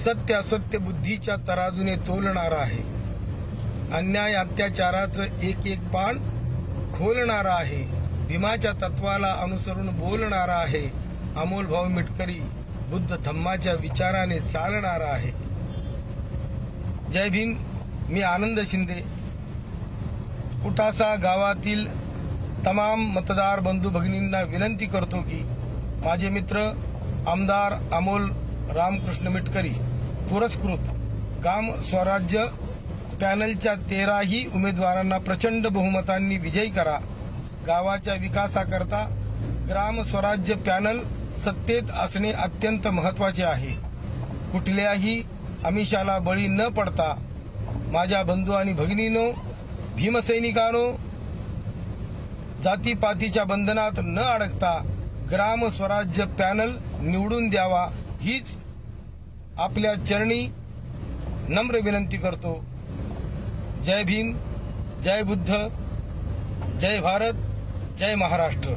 सत्य असत्य बुद्धीच्या तराजूने तोलणारा आहे. अन्याय अत्याचाराचं एक एक पान खोलणारा आहे. भीमाच्या तत्वाला अनुसरून बोलणारा आहे. अमोल भाऊ मिटकरी बुद्ध धम्माच्या विचाराने चालणारा आहे. जय भीम मी आनंद शिंदे. कुटासा गावातील तमाम मतदार बंधू भगिनींना विनंती करतो की माझे मित्र आमदार अमोल रामकृष्ण मिटकरी पुरस्कृत ग्राम स्वराज्य पॅनलच्या तेराही उमेदवारांना प्रचंड बहुमतांनी विजयी करा. गावाच्या विकासाकरता ग्राम स्वराज्य पॅनल सत्तेत असणे अत्यंत महत्त्वाचे आहे. कुठल्याही आमिषाला बळी न पडता माझ्या बंधू आणि भगिनीनो भीमसैनिकानो जातीपातीच्या बंधनात न अडकता ग्राम स्वराज्य पॅनल निवडून द्यावा हीच आपल्या चरणी नम्र विनंती करतो. जय भीम जय बुद्ध जय भारत जय महाराष्ट्र.